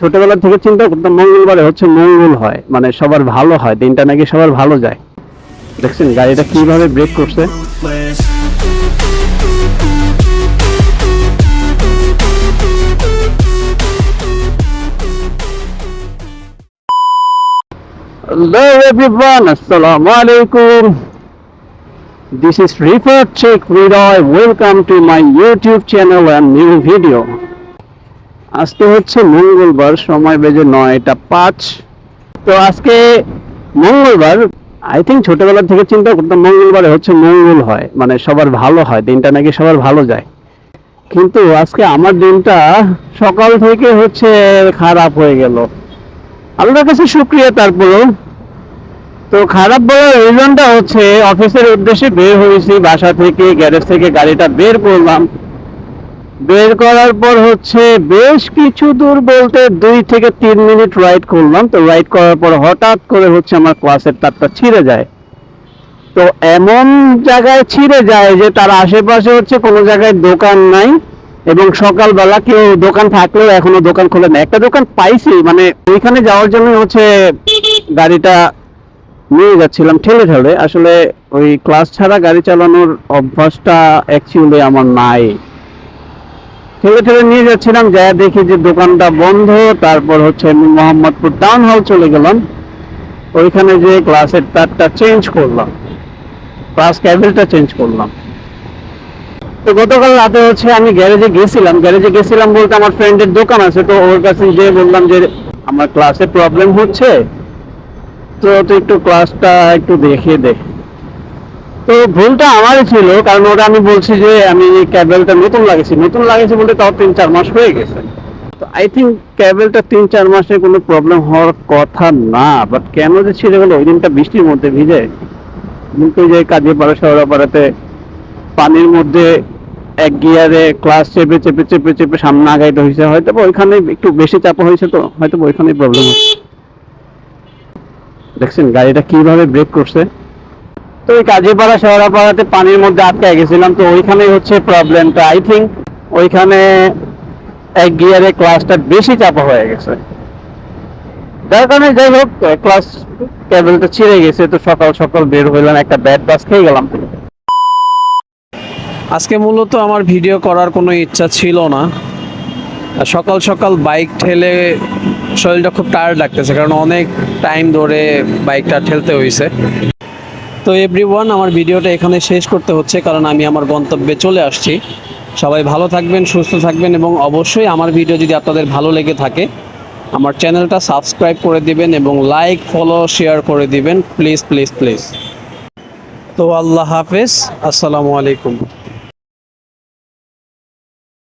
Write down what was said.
ছোটবেলা থেকে চিন্তা করতাম মঙ্গলবারে হচ্ছে মঙ্গল হয় মানে সবার ভালো হয়, দিনটা নাকি সবার ভালো যায়। দেখছেন গাড়িটা কীভাবে ব্রেক করছে? আসসালামু আলাইকুম। This is report check welcome to my YouTube channel and new video আজকে হচ্ছে মঙ্গলবার, সময় বেজে নয়টা পাঁচ। তো আজকে মঙ্গলবার আই থিঙ্ক ছোটবেলা থেকে চিন্তা করতাম মঙ্গলবারে হচ্ছে মঙ্গল হয় মানে সবার ভালো হয়, দিনটা নাকি সবার ভালো যায়। কিন্তু আজকে আমার দিনটা সকাল থেকে হচ্ছে খারাপ হয়ে গেল। আল্লাহর কাছে শুক্রিয়া তারপরেও। তো খারাপ বলার রিজনটা হচ্ছে, অফিসের উদ্দেশ্যে বের হয়েছি, বাসা থেকে গ্যারেজ থেকে গাড়িটা বের করলাম। বের করার পর হচ্ছে বেশ কিছু দূর বলতে দুই থেকে তিন মিনিট রাইড করলাম। তো রাইড করার পর হঠাৎ করে হচ্ছে আমার ক্লাসের তারটা ছিঁড়ে যায়। তো এমন জায়গায় ছিঁড়ে যায় যে তার আশেপাশে হচ্ছে কোনো জায়গায় দোকান নাই এবং সকালবেলা কেউ দোকান থাকলেও এখনও দোকান খোলে না একটা দোকান পাইছি মানে ওইখানে যাওয়ার জন্য হচ্ছে গাড়িটা নিয়ে যাচ্ছিলাম ঠেলে ঠেলে। আসলে ওই ক্লাস ছাড়া গাড়ি চালানোর অভ্যাসটা অ্যাকচুয়ালি আমার নাই। ঠেলে ঠেলে নিয়ে যাচ্ছিলাম, যা দেখি যে দোকানটা বন্ধ, তারপর হচ্ছে আমি মোহাম্মদপুর টাউন হল চলে গেলাম। ওইখানে যে ক্লাসের তারটা চেঞ্জ করলাম। ক্লাস ক্যাবেলটা চেঞ্জ করলাম। তো গতকাল রাতে হচ্ছে আমি গ্যারেজে গেছিলাম। গ্যারেজে গেছিলাম বলতে আমার ফ্রেন্ডের দোকান আছে, তো ওর কাছে যে বললাম যে, আমার ক্লাসে প্রবলেম হচ্ছে। তো একটু ক্লাসটা একটু দেখিয়ে দে। তো ভুলটা আমারই ছিল, কারণ ওটা আমি বলছি যে আমি ক্যাবেলটা নতুন লাগিয়েছি নতুন লাগিয়েছি বলতে তাও তিন চার মাস হয়ে গেছে। তো আই থিঙ্ক ক্যাবেলটা তিন চার মাসে কোনো প্রবলেম হওয়ার কথা না বাট কেন যে ছিঁড়ে গেলো, ওই দিনটা বৃষ্টির মধ্যে ভিজে। কিন্তু যে কাজে পাড়া শহরে পাড়াতে পানির মধ্যে এক গিয়ারে ক্লাস চেপে চেপে চেপে চেপে সামনে আগাইতে হয়েছে হয়তো ওইখানে একটু বেশি চাপা হয়েছে তো হয়তো ওইখানেই প্রবলেম হচ্ছে। দেখছেন, গাড়িটা কীভাবে ব্রেক করছে? তো ওই কাজীপাড়া শেওড়াপাড়াতে পানির মধ্যে আটকে গেছিলাম, তো ওইখানেই হচ্ছে প্রবলেমটা আই থিঙ্ক ওইখানে এক গিয়ারে ক্লাসটা বেশি চাপা হয়ে গেছে। যার কারণে যাই হোক ক্লাস কেবলটা ছিঁড়ে গেছে, তো সকাল সকাল বের হইলাম, একটা ব্যাড বাস খেয়ে গেলাম। আজকে মূলত আমার ভিডিও করার কোনো ইচ্ছা ছিল না। সকাল সকাল বাইক ঠেলে শরীরটা খুব টায়ার্ড লাগতেছে, কারণ অনেক টাইম ধরে বাইকটা ঠেলতে হয়েছে তো এভরিওয়ান আমার ভিডিওটা এখানে শেষ করতে হচ্ছে, কারণ আমি আমার গন্তব্যে চলে আসছি। সবাই ভালো থাকবেন, সুস্থ থাকবেন, এবং অবশ্যই আমার ভিডিও যদি আপনাদের ভালো লেগে থাকে, আমার চ্যানেলটা সাবস্ক্রাইব করে দিবেন এবং লাইক ফলো শেয়ার করে দিবেন। প্লিজ প্লিজ প্লিজ তো আল্লাহ হাফেজ, আসসালামু আলাইকুম।